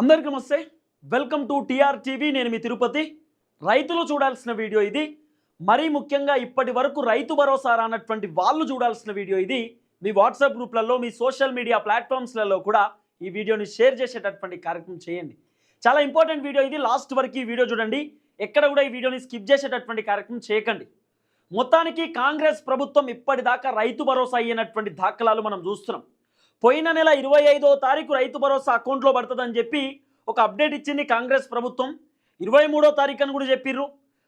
అందరికీ నమస్తే. Welcome to TR TV నేను మీ తిరుపతి. రైతులు చూడాల్సిన వీడియో ఇది. మరీ ముఖ్యంగా ఇప్పటి వరకు రైతు భరోసా రానటువంటి వాళ్ళు చూడాల్సిన వీడియో ఇది. మీ వాట్సాప్ గ్రూప్లలో మీ సోషల్ మీడియా ప్లాట్ఫామ్స్లలో కూడా ఈ వీడియోని షేర్ చేసేటటువంటి కార్యక్రమం చేయండి. చాలా ఇంపార్టెంట్ వీడియో ఇది. లాస్ట్ వరకు ఈ వీడియో చూడండి. ఎక్కడ కూడా ఈ వీడియోని స్కిప్ చేసేటటువంటి కార్యక్రమం చేయకండి. మొత్తానికి కాంగ్రెస్ ప్రభుత్వం ఇప్పటిదాకా రైతు భరోసా అయ్యినటువంటి దాఖలాలు మనం చూస్తున్నాం. పోయిన నెల ఇరవై ఐదో తారీఖు రైతు భరోసా అకౌంట్లో పడుతుందని చెప్పి ఒక అప్డేట్ ఇచ్చింది కాంగ్రెస్ ప్రభుత్వం. ఇరవై మూడో తారీఖు అని కూడా చెప్పిర్రు.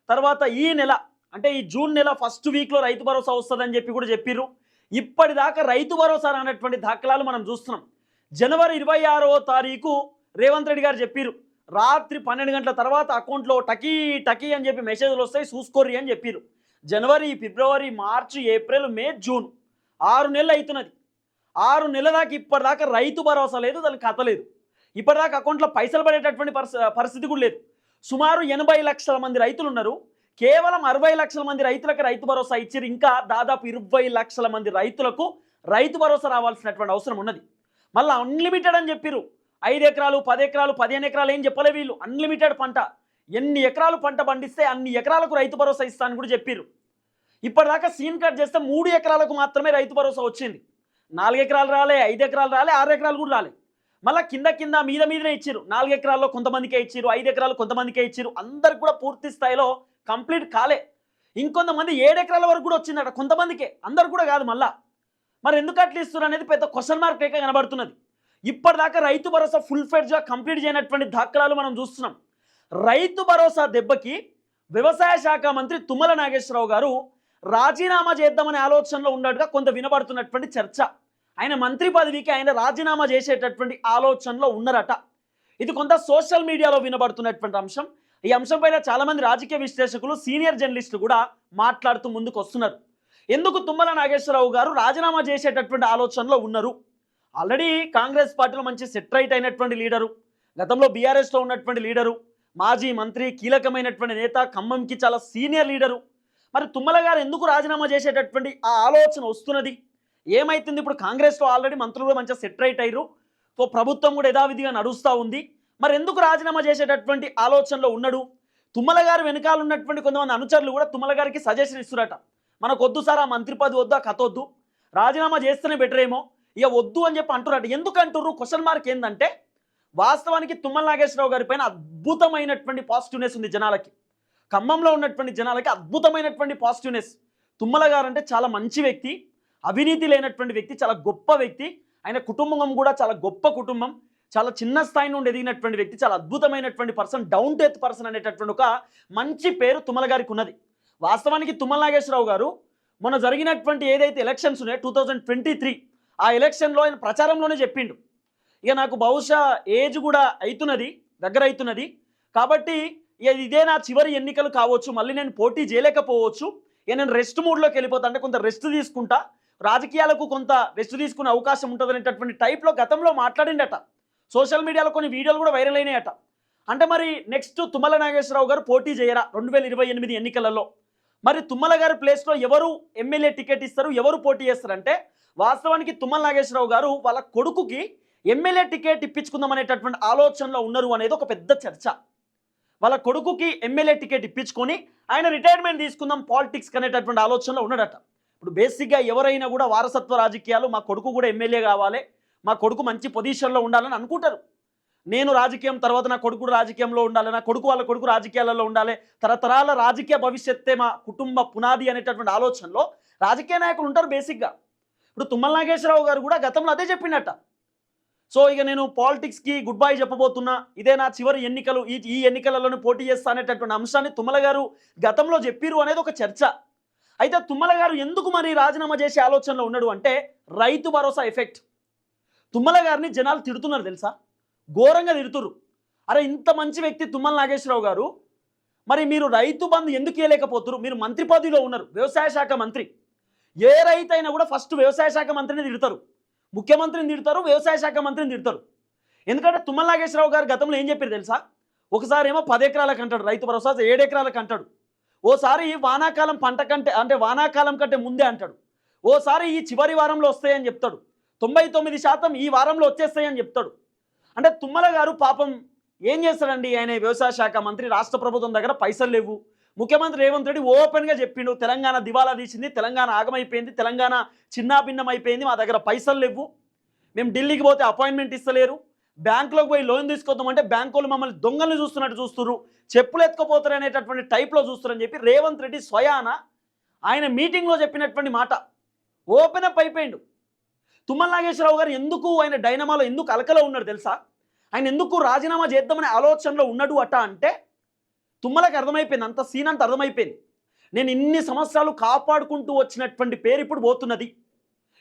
తర్వాత ఈ నెల అంటే ఈ జూన్ నెల ఫస్ట్ వీక్లో రైతు భరోసా వస్తుందని చెప్పి కూడా చెప్పిర్రు. ఇప్పటిదాకా రైతు భరోసా అనేటువంటి దాఖలాలు మనం చూస్తున్నాం. జనవరి ఇరవై ఆరో తారీఖు రేవంత్ రెడ్డి గారు చెప్పిర్రు. రాత్రి పన్నెండు గంటల తర్వాత అకౌంట్లో టకీ టకీ అని చెప్పి మెసేజ్లు వస్తాయి చూసుకోర్రి అని చెప్పిర్రు. జనవరి ఫిబ్రవరి మార్చి ఏప్రిల్ మే జూన్ ఆరు నెలలు అవుతున్నది. ఆరు నెలల దాకా ఇప్పటిదాకా రైతు భరోసా లేదు దానికి కథ లేదు. ఇప్పటిదాకా అకౌంట్లో పైసలు పడేటటువంటి పరిస్థితి కూడా లేదు. సుమారు ఎనభై లక్షల మంది రైతులు ఉన్నారు. కేవలం అరవై లక్షల మంది రైతులకు రైతు భరోసా ఇచ్చారు. ఇంకా దాదాపు ఇరవై లక్షల మంది రైతులకు రైతు భరోసా రావాల్సినటువంటి అవసరం ఉన్నది. మళ్ళీ అన్లిమిటెడ్ అని చెప్పిర్రు. ఐదు ఎకరాలు పది ఎకరాలు పదిహేను ఎకరాలు ఏం చెప్పలే వీళ్ళు. అన్లిమిటెడ్ పంట. ఎన్ని ఎకరాలు పంట పండిస్తే అన్ని ఎకరాలకు రైతు భరోసా ఇస్తానని కూడా చెప్పారు ఇప్పటిదాకా సీన్ కట్ చేస్తే మూడు ఎకరాలకు మాత్రమే రైతు భరోసా వచ్చింది. నాలుగు ఎకరాలు రాలే ఐదు ఎకరాలు రాలే ఆరు ఎకరాలు కూడా రాలే. మళ్ళీ కింద కింద మీద మీదనే ఇచ్చారు నాలుగు ఎకరాల్లో కొంతమందికే ఇచ్చారు ఐదు ఎకరాలు కొంతమందికే ఇచ్చారు అందరికి కూడా పూర్తి స్థాయిలో కంప్లీట్ కాలే. ఇంకొంతమంది ఏడు ఎకరాల వరకు కూడా వచ్చిందట కొంతమందికే. అందరు కూడా కాదు మళ్ళా. మరి ఎందుకు అట్లా ఇస్తున్నారు అనేది పెద్ద క్వశ్చన్ మార్క్ లేక కనబడుతున్నది. ఇప్పటిదాకా రైతు భరోసా ఫుల్ ఫెడ్జ్గా కంప్లీట్ చేయనటువంటి దాఖలాలు మనం చూస్తున్నాం. రైతు భరోసా దెబ్బకి వ్యవసాయ శాఖ మంత్రి తుమ్మల నాగేశ్వరరావు గారు రాజీనామా చేద్దామనే ఆలోచనలో ఉన్నట్టుగా కొంత వినబడుతున్నటువంటి చర్చ. ఆయన మంత్రి పదవికి ఆయన రాజీనామా చేసేటటువంటి ఆలోచనలో ఉన్నారట. ఇది కొంత సోషల్ మీడియాలో వినబడుతున్నటువంటి అంశం. ఈ అంశం పైన రాజకీయ విశ్లేషకులు సీనియర్ జర్నలిస్టులు కూడా మాట్లాడుతూ ముందుకు వస్తున్నారు ఎందుకు తుమ్మల నాగేశ్వరరావు గారు రాజీనామా చేసేటటువంటి ఆలోచనలో ఉన్నారు? ఆల్రెడీ కాంగ్రెస్ పార్టీలో మంచి సెట్రైట్ అయినటువంటి లీడరు. గతంలో బీఆర్ఎస్లో ఉన్నటువంటి లీడరు. మాజీ మంత్రి కీలకమైనటువంటి నేత ఖమ్మంకి చాలా సీనియర్ లీడరు. మరి తుమ్మల గారు ఎందుకు రాజీనామా చేసేటటువంటి ఆ ఆలోచన వస్తున్నది? ఏమైతుంది? ఇప్పుడు కాంగ్రెస్లో ఆల్రెడీ మంత్రులు కూడా మంచిగా సెట్రైట్ అయ్యారు. సో ప్రభుత్వం కూడా యథావిధిగా నడుస్తూ ఉంది. మరి ఎందుకు రాజీనామా చేసేటటువంటి ఆలోచనలో ఉన్నాడు? తుమ్మల గారు వెనకాల ఉన్నటువంటి కొంతమంది అనుచరులు కూడా తుమ్మల గారికి సజెషన్ ఇస్తురట మనకు వద్దు సార్ ఆ మంత్రి పది వద్దు? ఆ కథ వద్దు రాజీనామా చేస్తేనే బెటర్ ఏమో. ఇక వద్దు అని చెప్పి అంటున్నట్టు ఎందుకు అంటుర్రు క్వశ్చన్ మార్క్ ఏంటంటే వాస్తవానికి తుమ్మల నాగేశ్వరరావు గారి పైన అద్భుతమైనటువంటి పాజిటివ్నెస్ ఉంది జనాలకి. ఖమ్మంలో ఉన్నటువంటి జనాలకి అద్భుతమైనటువంటి పాజిటివ్నెస్ తుమ్మల గారు అంటే చాలా మంచి వ్యక్తి అవినీతి లేనటువంటి వ్యక్తి చాలా గొప్ప వ్యక్తి. ఆయన కుటుంబం కూడా చాలా గొప్ప కుటుంబం. చాలా చిన్న స్థాయి నుండి ఎదిగినటువంటి వ్యక్తి చాలా అద్భుతమైనటువంటి పర్సన్ డౌన్ డెత్ పర్సన్ అనేటటువంటి ఒక మంచి పేరు తుమ్మల గారికి ఉన్నది. వాస్తవానికి తుమ్మల నాగేశ్వరరావు గారు మొన్న జరిగినటువంటి ఏదైతే ఎలక్షన్స్ ఉన్నాయో టూ థౌజండ్ ట్వంటీ త్రీ ఆ ఎలక్షన్లో ఆయన ప్రచారంలోనే చెప్పిండు. ఇక నాకు బహుశా ఏజ్ కూడా అవుతున్నది దగ్గర అవుతున్నది కాబట్టి ఇదే నా చివరి ఎన్నికలు కావచ్చు మళ్ళీ నేను పోటీ చేయలేకపోవచ్చు. ఇక నేను రెస్ట్ మూడ్లోకి వెళ్ళిపోతా అంటే కొంత రెస్ట్ తీసుకుంటా. రాజకీయాలకు కొంత రెస్ట్ తీసుకునే అవకాశం ఉంటుంది అనేటటువంటి టైప్లో గతంలో మాట్లాడిండట. సోషల్ మీడియాలో కొన్ని వీడియోలు కూడా వైరల్ అయినాయట. అంటే మరి నెక్స్ట్ తుమ్మల నాగేశ్వరరావు గారు పోటీ చేయరా రెండు వేల ఇరవై ఎనిమిది ఎన్నికలలో? మరి తుమ్మల గారి ప్లేస్లో ఎవరు ఎమ్మెల్యే టికెట్ ఇస్తారు ఎవరు పోటీ చేస్తారంటే వాస్తవానికి తుమ్మల నాగేశ్వరరావు గారు వాళ్ళ కొడుకుకి ఎమ్మెల్యే టికెట్ ఇప్పించుకుందాం అనేటటువంటి ఆలోచనలో ఉన్నారు అనేది ఒక పెద్ద చర్చ. వాళ్ళ కొడుకుకి ఎమ్మెల్యే టికెట్ ఇప్పించుకొని ఆయన రిటైర్మెంట్ తీసుకుందాం పాలిటిక్స్ అనేటటువంటి ఆలోచనలో ఉన్నాడట. ఇప్పుడు బేసిక్గా ఎవరైనా కూడా వారసత్వ రాజకీయాలు మా కొడుకు కూడా ఎమ్మెల్యే కావాలి మా కొడుకు మంచి పొజిషన్లో ఉండాలని అనుకుంటారు. నేను రాజకీయం తర్వాత నా కొడుకు రాజకీయంలో ఉండాలి నా కొడుకు వాళ్ళ కొడుకు రాజకీయాలలో ఉండాలి తరతరాల రాజకీయ భవిష్యత్తే మా కుటుంబ పునాది అనేటటువంటి ఆలోచనలో రాజకీయ నాయకులు ఉంటారు బేసిక్గా ఇప్పుడు తుమ్మల నాగేశ్వరరావు గారు కూడా గతంలో అదే చెప్పిండట. సో ఇక నేను పాలిటిక్స్కి గుడ్ బై చెప్పబోతున్నా. ఇదే నా చివరి ఎన్నికలు. ఈ ఈ ఎన్నికలలోనే పోటీ చేస్తా అనేటటువంటి అంశాన్ని తుమ్మల గారు గతంలో చెప్పిరు అనేది ఒక చర్చ. అయితే తుమ్మల గారు ఎందుకు మరి రాజీనామా చేసే ఆలోచనలో ఉన్నాడు అంటే రైతు భరోసా ఎఫెక్ట్ తుమ్మల గారిని జనాలు తిడుతున్నారు తెలుసా? ఘోరంగా తిడుతురు అరే ఇంత మంచి వ్యక్తి తుమ్మల నాగేశ్వరరావు గారు. మరి మీరు రైతు బంధు ఎందుకు వేయలేకపోతున్నారు మీరు మంత్రి పదవిలో ఉన్నారు. వ్యవసాయ శాఖ మంత్రి. ఏ రైతు అయినా కూడా ఫస్ట్ వ్యవసాయ శాఖ మంత్రిని తిడతారు. ముఖ్యమంత్రిని తిడతారు వ్యవసాయ శాఖ మంత్రిని తిడతారు. ఎందుకంటే తుమ్మల నాగేశ్వరరావు గారు గతంలో ఏం చెప్పారు తెలుసా? ఒకసారి ఏమో పది ఎకరాలకు అంటాడు రైతు భరోసా ఏడు ఎకరాలకు అంటాడు. ఓసారి వానాకాలం పంట కంటే అంటే వానాకాలం కంటే ముందే అంటాడు. ఓసారి ఈ చివరి వారంలో వస్తాయని చెప్తాడు. తొంభై తొమ్మిది శాతం ఈ వారంలో వచ్చేస్తాయని చెప్తాడు. అంటే తుమ్మల గారు పాపం ఏం చేస్తాడండి? ఆయన వ్యవసాయ శాఖ మంత్రి రాష్ట్ర ప్రభుత్వం దగ్గర పైసలు లేవు. ముఖ్యమంత్రి రేవంత్ రెడ్డి ఓపెన్గా చెప్పిండు తెలంగాణ దివాలా తీసింది తెలంగాణ ఆగమైపోయింది తెలంగాణ చిన్నాభిన్నం అయిపోయింది మా దగ్గర పైసలు లేవు. మేము ఢిల్లీకి పోతే అపాయింట్మెంట్ ఇస్తలేరు. బ్యాంకులోకి పోయి లోన్ తీసుకొద్దామంటే బ్యాంకు వాళ్ళు మమ్మల్ని దొంగల్ని చూస్తున్నట్టు చూస్తున్నారు చెప్పులు ఎత్తుకపోతారు అనేటటువంటి టైప్లో చూస్తారని చెప్పి రేవంత్ రెడ్డి స్వయాన ఆయన మీటింగ్లో చెప్పినటువంటి మాట. ఓపెన్ అప్ అయిపోయిండు. తుమ్మల నాగేశ్వరరావు గారు ఎందుకు ఆయన డైనమాలో ఎందుకు అలకలో ఉన్నాడు తెలుసా? ఆయన ఎందుకు రాజీనామా చేద్దామనే ఆలోచనలో ఉన్నాడు అట అంటే తుమ్మలకు అర్థమైపోయింది అంత సీన్ అంత అర్థమైపోయింది. నేను ఇన్ని సంవత్సరాలు కాపాడుకుంటూ వచ్చినటువంటి పేరు ఇప్పుడు పోతున్నది.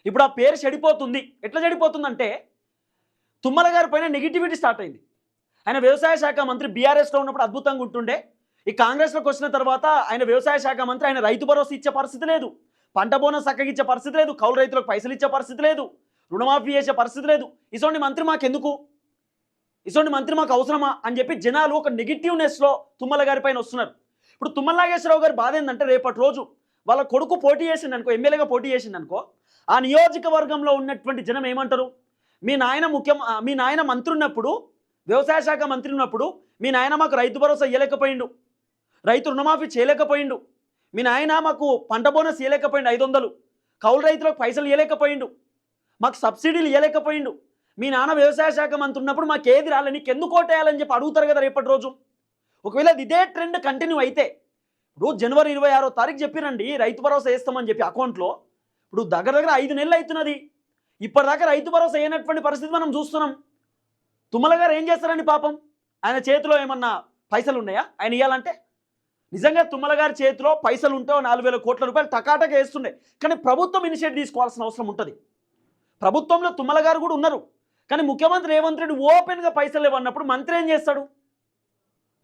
ఇప్పుడు ఆ పేరు చెడిపోతుంది. ఎట్లా చెడిపోతుందంటే తుమ్మల గారి పైన నెగిటివిటీ స్టార్ట్ అయింది. ఆయన వ్యవసాయ శాఖ మంత్రి బీఆర్ఎస్లో ఉన్నప్పుడు అద్భుతంగా ఉంటుండే. ఈ కాంగ్రెస్లోకి వచ్చిన తర్వాత ఆయన వ్యవసాయ శాఖ మంత్రి ఆయన రైతు భరోసా ఇచ్చే పరిస్థితి లేదు. పంట బోనస్ చక్కగా ఇచ్చే పరిస్థితి లేదు. కౌలు రైతులకు పైసలు ఇచ్చే పరిస్థితి లేదు. రుణమాఫీ చేసే పరిస్థితి లేదు. ఇటువంటి మంత్రి మాకెందుకు? ఇటువంటి మంత్రి మాకు అవసరమా అని చెప్పి జనాలు ఒక నెగిటివ్నెస్లో తుమ్మల గారి పైన వస్తున్నారు. ఇప్పుడు తుమ్మల నాగేశ్వరరావు గారి బాధ ఏంటంటే రేపటి రోజు వాళ్ళ కొడుకు పోటీ చేసిండు అనుకో ఎమ్మెల్యేగా పోటీ చేసిండు అనుకో ఆ నియోజకవర్గంలో ఉన్నటువంటి జనం ఏమంటారు? మీ నాయన ముఖ్యం మీ నాయన మంత్రి ఉన్నప్పుడు వ్యవసాయ శాఖ మంత్రి ఉన్నప్పుడు మీ నాయన మాకు రైతు భరోసా ఇవ్వలేకపోయిండు రైతు రుణమాఫీ చేయలేకపోయిండు. మీ నాయన మాకు పంట బోనస్ ఇవ్వలేకపోయిండు ఐదు వందలు కౌలు రైతులకు పైసలు ఇవ్వలేకపోయిండు మాకు సబ్సిడీలు ఇవ్వలేకపోయిండు మీ నాన్న వ్యవసాయ శాఖ మంత్రి ఉన్నప్పుడు మాకు ఏది రాలే నీకు ఎందుకు ఓటేయాలని చెప్పి అడుగుతారు కదా రేపటి రోజు. ఒకవేళ అది ఇదే ట్రెండ్ కంటిన్యూ అయితే ఇప్పుడు జనవరి ఇరవై ఆరో తారీఖు చెప్పిరండి రైతు భరోసా వేస్తామని చెప్పి అకౌంట్లో ఇప్పుడు దగ్గర దగ్గర ఐదు నెలలు అవుతున్నది. ఇప్పటిదాకా రైతు భరోసా అయినటువంటి పరిస్థితి మనం చూస్తున్నాం. తుమ్మల గారు ఏం చేస్తారండి పాపం? ఆయన చేతిలో ఏమన్నా పైసలు ఉన్నాయా? ఆయన ఇవ్వాలంటే నిజంగా తుమ్మల గారి చేతిలో పైసలు ఉంటే నాలుగు వేల కోట్ల రూపాయలు తకాటగా వేస్తుండే. కానీ ప్రభుత్వం ఇనిషియేటివ్ తీసుకోవాల్సిన అవసరం ఉంటుంది. ప్రభుత్వంలో తుమ్మల గారు కూడా ఉన్నారు. కానీ ముఖ్యమంత్రి రేవంత్ రెడ్డి ఓపెన్గా పైసలు ఇవ్వన్నప్పుడు మంత్రి ఏం చేస్తాడు?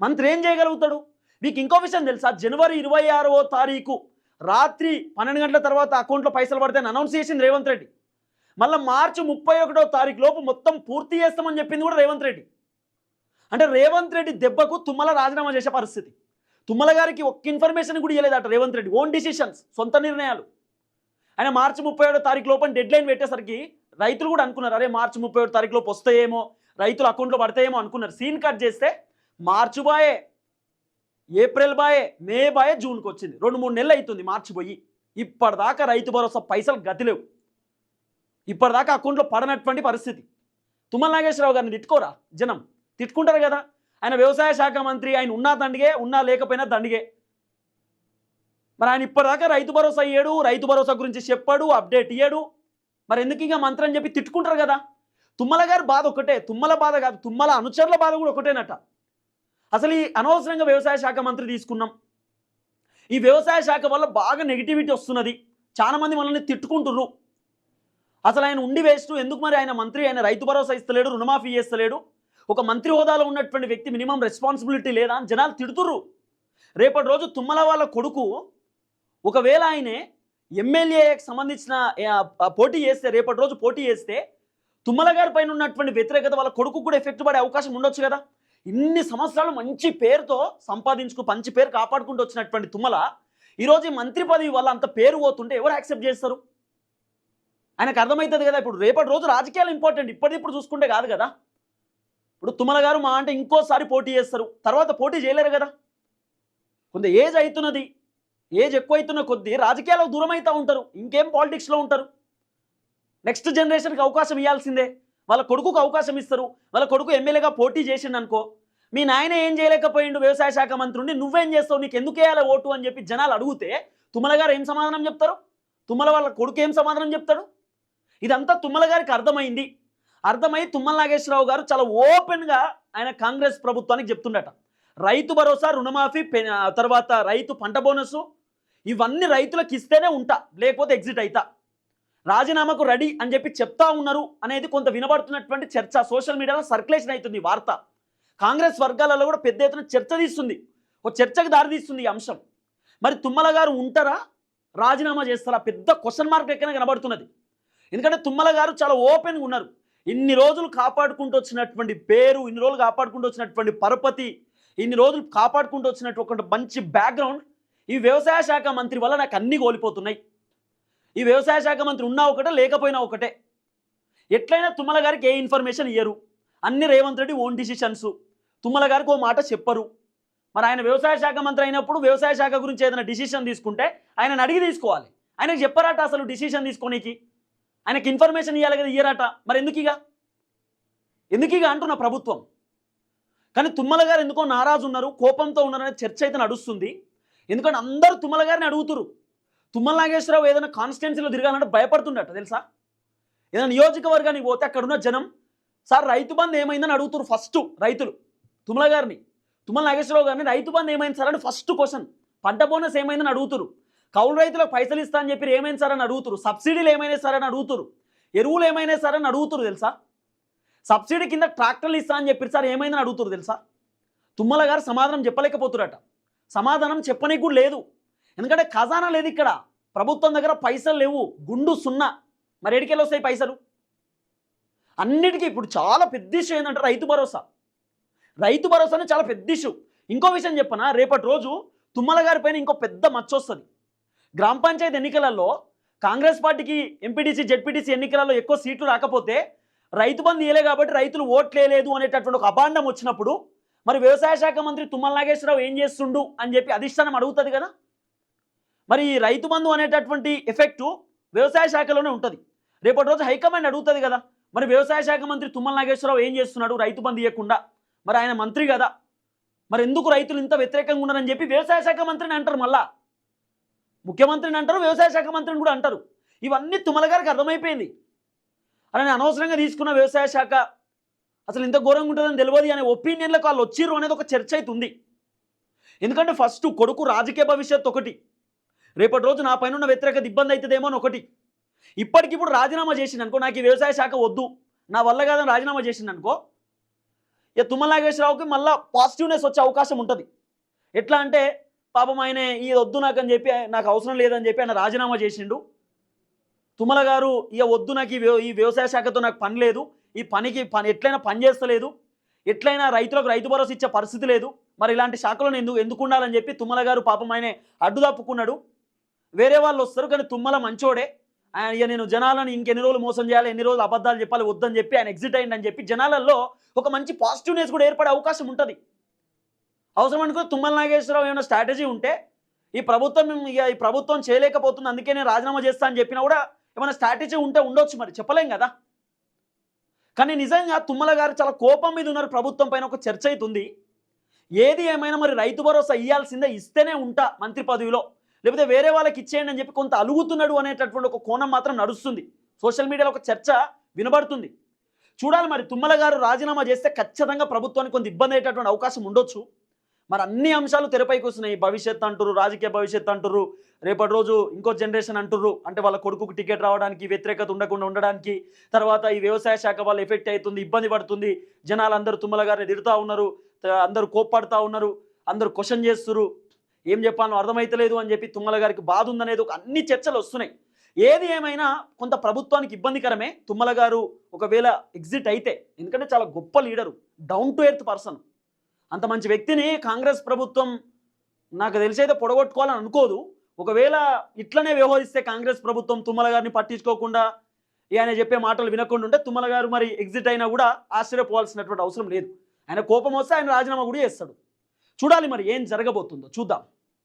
మంత్రి ఏం చేయగలుగుతాడు? మీకు ఇంకో విషయం తెలుసా? జనవరి ఇరవై ఆరవ తారీఖు రాత్రి పన్నెండు గంటల తర్వాత అకౌంట్లో పైసలు పడితే అనౌన్స్ చేసింది రేవంత్ రెడ్డి. మళ్ళీ మార్చి ముప్పై ఒకటో తారీఖు లోపు మొత్తం పూర్తి చేస్తామని చెప్పింది కూడా రేవంత్ రెడ్డి. అంటే రేవంత్ రెడ్డి దెబ్బకు తుమ్మల రాజీనామా చేసే పరిస్థితి. తుమ్మల గారికి ఒక్క ఇన్ఫర్మేషన్ కూడా ఇవ్వలేదట రేవంత్ రెడ్డి. ఓన్ డిసిషన్స్ సొంత నిర్ణయాలు. ఆయన మార్చి ముప్పై ఏడో తారీఖు లోపల డెడ్ లైన్ పెట్టేసరికి రైతులు కూడా అనుకున్నారు అరే మార్చి ముప్పై ఏడు తారీఖులోపు వస్తాయేమో రైతుల అకౌంట్లో పడతాయేమో అనుకున్నారు. సీన్ కట్ చేస్తే మార్చి బాయే ఏప్రిల్ బాయే మే బాయే జూన్కి వచ్చింది. రెండు మూడు నెలలు అవుతుంది మార్చి పోయి. ఇప్పటిదాకా రైతు భరోసా పైసలు గతిలేవు ఇప్పటిదాకా అకౌంట్లో పడనటువంటి పరిస్థితి. తుమ్మల నాగేశ్వరరావు గారిని తిట్టుకోరా? జనం. తిట్టుకుంటారు కదా. ఆయన వ్యవసాయ శాఖ మంత్రి ఆయన ఉన్నా దండిగే ఉన్నా లేకపోయినా దండిగే. మరి ఆయన ఇప్పటిదాకా రైతు భరోసా అయ్యాడు రైతు భరోసా గురించి చెప్పాడు అప్డేట్ ఇయ్యాడు. మరి ఎందుకు ఇంకా మంత్రం అని చెప్పి తిట్టుకుంటారు కదా? తుమ్మల గారి బాధ ఒకటే తుమ్మల బాధ కాదు తుమ్మల అనుచరుల బాధ కూడా ఒకటేనట. అసలు ఈ అనవసరంగా వ్యవసాయ శాఖ మంత్రి తీసుకున్నాం. ఈ వ్యవసాయ శాఖ వల్ల బాగా నెగిటివిటీ వస్తున్నది. చాలామంది మనల్ని తిట్టుకుంటుర్రు. అసలు ఆయన ఉండి వేస్ట్. ఎందుకు మరి ఆయన మంత్రి? ఆయన రైతు భరోసా ఇస్తలేడు రుణమాఫీ చేస్తలేడు. ఒక మంత్రి హోదాలో ఉన్నటువంటి వ్యక్తి మినిమం రెస్పాన్సిబిలిటీ లేదా అని జనాలు తిడుతుర్రు. రేపటి రోజు తుమ్మల వాళ్ళ కొడుకు ఒకవేళ ఆయనే ఎమ్మెల్యేకి సంబంధించిన పోటీ చేస్తే రేపటి రోజు పోటీ చేస్తే తుమ్మల గారి పైన ఉన్నటువంటి వ్యతిరేకత వాళ్ళ కొడుకు కూడా ఎఫెక్ట్ పడే అవకాశం ఉండొచ్చు కదా. ఇన్ని సంవత్సరాలు మంచి పేరుతో సంపాదించుకు మంచి పేరు కాపాడుకుంటూ వచ్చినటువంటి తుమ్మల ఈరోజు ఈ మంత్రి పదవి వల్ల అంత పేరు పోతుంటే ఎవరు యాక్సెప్ట్ చేస్తారు? ఆయనకు అర్థమవుతుంది కదా ఇప్పుడు రేపటి రోజు రాజకీయాలు ఇంపార్టెంట్ ఇప్పటిప్పుడు చూసుకుంటే కాదు కదా. ఇప్పుడు తుమ్మల గారు మా అంటే ఇంకోసారి పోటీ చేస్తారు తర్వాత పోటీ చేయలేరు కదా. కొంత ఏజ్ అవుతున్నది ఏజ్ ఎక్కువైతున్న కొద్దీ రాజకీయాలకు దూరం అవుతూ ఉంటారు. ఇంకేం పాలిటిక్స్లో ఉంటారు? నెక్స్ట్ జనరేషన్కి అవకాశం ఇవ్వాల్సిందే వాళ్ళ కొడుకుకు అవకాశం ఇస్తారు. వాళ్ళ కొడుకు ఎమ్మెల్యేగా పోటీ చేసిండు అనుకో మీ నాయన ఏం చేయలేకపోయిండు వ్యవసాయ శాఖ మంత్రుడిని నువ్వేం చేస్తావు? నీకు ఎందుకు వేయాలి ఓటు అని చెప్పి జనాలు అడిగితే తుమ్మల గారు ఏం సమాధానం చెప్తారు? తుమ్మల వాళ్ళ కొడుకు ఏం సమాధానం చెప్తాడు? ఇదంతా తుమ్మల గారికి అర్థమైంది. అర్థమై తుమ్మల నాగేశ్వరరావు గారు చాలా ఓపెన్గా ఆయన కాంగ్రెస్ ప్రభుత్వానికి చెప్తుండట. రైతు భరోసా రుణమాఫీ తర్వాత రైతు పంట బోనసు ఇవన్నీ రైతులకు ఇస్తేనే ఉంటా లేకపోతే ఎగ్జిట్ అవుతా రాజీనామాకు రెడీ అని చెప్పి చెప్తా ఉన్నారు అనేది కొంత వినబడుతున్నటువంటి చర్చ. సోషల్ మీడియాలో సర్క్యులేషన్ అవుతుంది వార్త. కాంగ్రెస్ వర్గాలలో కూడా పెద్ద ఎత్తున చర్చ తీస్తుంది. ఒక చర్చకు దారితీస్తుంది ఈ అంశం. మరి తుమ్మల గారు ఉంటారా? రాజీనామా చేస్తారా? పెద్ద క్వశ్చన్ మార్క్ ఎక్కడ కనబడుతున్నది. ఎందుకంటే తుమ్మల గారు చాలా ఓపెన్గా ఉన్నారు. ఇన్ని రోజులు కాపాడుకుంటూ వచ్చినటువంటి పేరు ఇన్ని రోజులు కాపాడుకుంటూ వచ్చినటువంటి పరపతి ఇన్ని రోజులు కాపాడుకుంటూ వచ్చినటువంటి మంచి బ్యాక్గ్రౌండ్ ఈ వ్యవసాయ శాఖ మంత్రి వల్ల నాకు అన్నీ కోల్పోతున్నాయి. ఈ వ్యవసాయ శాఖ మంత్రి ఉన్నా ఒకటే లేకపోయినా ఒకటే. ఎట్లయినా తుమ్మల గారికి ఏ ఇన్ఫర్మేషన్ ఇయ్యరు. అన్ని రేవంత్ రెడ్డి ఓన్ డిసిషన్స్. తుమ్మల గారికి ఓ మాట చెప్పరు. మరి ఆయన వ్యవసాయ శాఖ మంత్రి అయినప్పుడు వ్యవసాయ శాఖ గురించి ఏదైనా డిసిషన్ తీసుకుంటే ఆయనను అడిగి తీసుకోవాలి. ఆయనకు చెప్పరాట అసలు డిసిషన్ తీసుకోనికి? ఆయనకి ఇన్ఫర్మేషన్ ఇవ్వాలి కదా ఇయ్యరాట. మరి ఎందుకు ఇక ఎందుకు ఇక అంటున్న ప్రభుత్వం? కానీ తుమ్మల గారు ఎందుకో నారాజు ఉన్నారు కోపంతో ఉన్నారనే చర్చ అయితే నడుస్తుంది. ఎందుకంటే అందరూ తుమ్మల గారిని అడుగుతురు తుమ్మల నాగేశ్వరరావు ఏదైనా కాన్స్టిట్యున్సీలో తిరగాలంటే భయపడుతుండట తెలుసా? ఏదైనా నియోజకవర్గానికి పోతే అక్కడ ఉన్న జనం సార్ రైతు బంధు ఏమైందని అడుగుతురు ఫస్ట్ రైతులు తుమ్మల గారిని. తుమ్మల నాగేశ్వరరావు గారిని రైతు బంధు ఏమైంది సార్ అని ఫస్ట్ క్వశ్చన్ పంట బోనస్ ఏమైందని అడుగుతురు కౌలు రైతులకు పైసలు ఇస్తా అని చెప్పి ఏమైంది సార్ అని అడుగుతురు సబ్సిడీలు ఏమైనా సార్ అని అడుగుతురు ఎరువులు ఏమైనా సార్ అని అడుగుతురు తెలుసా? సబ్సిడీ కింద ట్రాక్టర్లు ఇస్తా అని చెప్పి సార్ ఏమైందని అడుగుతురు తెలుసా? తుమ్మల గారు సమాధానం చెప్పలేకపోతురట సమాధానం చెప్పనీకి కూడా లేదు. ఎందుకంటే ఖజానా లేదు ఇక్కడ. ప్రభుత్వం దగ్గర పైసలు లేవు. గుండు సున్నా. మరి ఎడికెళ్ళి వస్తాయి పైసలు? అన్నిటికీ ఇప్పుడు చాలా పెద్ద ఇష్యూ ఏంటంటే రైతు భరోసా. రైతు భరోసానే చాలా పెద్ద ఇష్యూ. ఇంకో విషయం చెప్పనా? రేపటి రోజు తుమ్మల గారి పైన ఇంకో పెద్ద మచ్చ వస్తుంది. గ్రామ పంచాయతీ ఎన్నికలలో కాంగ్రెస్ పార్టీకి ఎంపీటీసీ జెడ్పీటీసీ ఎన్నికలలో ఎక్కువ సీట్లు రాకపోతే రైతు బంధు ఇయలే కాబట్టి రైతులు ఓట్లేలేదు అనేటటువంటి ఒక అభాండం వచ్చినప్పుడు మరి వ్యవసాయ శాఖ మంత్రి తుమ్మల నాగేశ్వరరావు ఏం చేస్తుండు అని చెప్పి అధిష్టానం అడుగుతుంది కదా? మరి ఈ రైతు బంధు అనేటటువంటి ఎఫెక్టు వ్యవసాయ శాఖలోనే ఉంటుంది. రేపటి రోజు హైకమాండ్ అడుగుతుంది కదా మరి వ్యవసాయ శాఖ మంత్రి తుమ్మల నాగేశ్వరరావు ఏం చేస్తున్నాడు? రైతు బంధు ఇవ్వకుండా మరి ఆయన మంత్రి కదా. మరి ఎందుకు రైతులు ఇంత వ్యతిరేకంగా ఉన్నారని చెప్పి వ్యవసాయ శాఖ మంత్రిని అంటారు మళ్ళా. ముఖ్యమంత్రిని అంటారు వ్యవసాయ శాఖ మంత్రిని కూడా అంటారు. ఇవన్నీ తుమ్మల గారికి అర్థమైపోయింది. అలానే అనవసరంగా తీసుకున్న వ్యవసాయ శాఖ అసలు ఇంత ఘోరంగా ఉంటుందని తెలియదు అనే ఒపీనియన్లకు వాళ్ళు వచ్చిర్రు అనేది ఒక చర్చ అయితే ఉంది ఎందుకంటే ఫస్ట్ కొడుకు రాజకీయ భవిష్యత్తు ఒకటి. రేపటి రోజు నా పైన ఉన్న వ్యతిరేకత ఇబ్బంది అవుతుందేమో అని ఒకటి. ఇప్పటికిప్పుడు రాజీనామా చేసింది అనుకో నాకు ఈ వ్యవసాయ శాఖ వద్దు. నా వల్ల కాదని రాజీనామా చేసింది అనుకో ఇక తుమ్మలాగేశ్వరరావుకి మళ్ళీ పాజిటివ్నెస్ వచ్చే అవకాశం ఉంటుంది. ఎట్లా అంటే పాపం ఆయన ఇది వద్దు నాకు అని చెప్పి నాకు అవసరం లేదని చెప్పి ఆయన రాజీనామా చేసిండు. తుమ్మల గారు ఇక వద్దు నాకు ఈ వ్యవ- ఈ వ్యవసాయ శాఖతో నాకు పని లేదు. ఈ పనికి పని ఎట్లయినా పని చేస్తలేదు. ఎట్లయినా రైతులకు రైతు భరోసా ఇచ్చే పరిస్థితి లేదు. మరి ఇలాంటి శాఖలను ఎందుకు ఎందుకు ఉండాలని చెప్పి తుమ్మల గారు పాపం ఆయన అడ్డు తప్పుకున్నాడు వేరే వాళ్ళు వస్తారు కానీ తుమ్మల మంచోడే. ఆయన ఇక నేను జనాలను ఇంకెన్ని రోజులు మోసం చేయాలి ఎన్ని రోజులు అబద్ధాలు చెప్పాలి వద్దని చెప్పి ఆయన ఎగ్జిట్ అయ్యిందని చెప్పి జనాలలో ఒక మంచి పాజిటివ్నెస్ కూడా ఏర్పడే అవకాశం ఉంటుంది. అవసరం అనుకో తుమ్మల నాగేశ్వరరావు ఏమైనా స్ట్రాటజీ ఉంటే ఈ ప్రభుత్వం ఇక ఈ ప్రభుత్వం చేయలేకపోతుంది అందుకే నేను రాజీనామా చేస్తా అని చెప్పినా కూడా ఏమైనా స్ట్రాటజీ ఉంటే ఉండొచ్చు మరి. చెప్పలేం కదా? కానీ నిజంగా తుమ్మల గారు చాలా కోపం మీద ఉన్నారు. ప్రభుత్వం పైన ఒక చర్చ అవుతుంది ఏది ఏమైనా మరి రైతు భరోసా ఇవ్వాల్సిందే ఇస్తేనే ఉంటా మంత్రి పదవిలో. లేకపోతే వేరే వాళ్ళకి ఇచ్చేయండి అని చెప్పి కొంత అలుగుతున్నాడు అనేటటువంటి ఒక కోణం మాత్రం నడుస్తుంది. సోషల్ మీడియాలో ఒక చర్చ వినబడుతుంది. చూడాలి మరి తుమ్మల గారు రాజీనామా చేస్తే ఖచ్చితంగా ప్రభుత్వానికి కొంత ఇబ్బంది అయ్యేటటువంటి అవకాశం ఉండొచ్చు. మరి అన్ని అంశాలు తెరపైకి వస్తున్నాయి. భవిష్యత్ అంటురు రాజకీయ భవిష్యత్ అంటుర్రు రేపటి రోజు ఇంకో జనరేషన్ అంటుర్రు. అంటే వాళ్ళ కొడుకుకు టికెట్ రావడానికి వ్యతిరేకత ఉండకుండా ఉండడానికి తర్వాత ఈ వ్యవసాయ శాఖ వాళ్ళు ఎఫెక్ట్ అవుతుంది ఇబ్బంది పడుతుంది. జనాలు అందరూ తుమ్మల గారిని తిడుతూ ఉన్నారు అందరూ కోప్పడుతూ ఉన్నారు అందరూ క్వశ్చన్ చేస్తున్నారు ఏం చెప్పాలో అర్థమైతలేదు అని చెప్పి తుమ్మల గారికి బాధ ఉందనేది ఒక అన్ని చర్చలు వస్తున్నాయి. ఏది ఏమైనా కొంత ప్రభుత్వానికి ఇబ్బందికరమే తుమ్మల గారు ఒకవేళ ఎగ్జిట్ అయితే. ఎందుకంటే చాలా గొప్ప leader down to earth person. అంత మంచి వ్యక్తిని కాంగ్రెస్ ప్రభుత్వం నాకు తెలిసైతే పొడగొట్టుకోవాలని అనుకోదు. ఒకవేళ ఇట్లనే వ్యవహరిస్తే కాంగ్రెస్ ప్రభుత్వం తుమ్మల గారిని పట్టించుకోకుండా ఆయన చెప్పే మాటలు వినకుండా ఉంటే తుమ్మల గారు మరి ఎగ్జిట్ అయినా కూడా ఆశ్చర్యపోవాల్సినటువంటి అవసరం లేదు. ఆయన కోపం వస్తే ఆయన రాజీనామా కూడా చేస్తాడు. చూడాలి మరి ఏం జరగబోతుందో. చూద్దాం.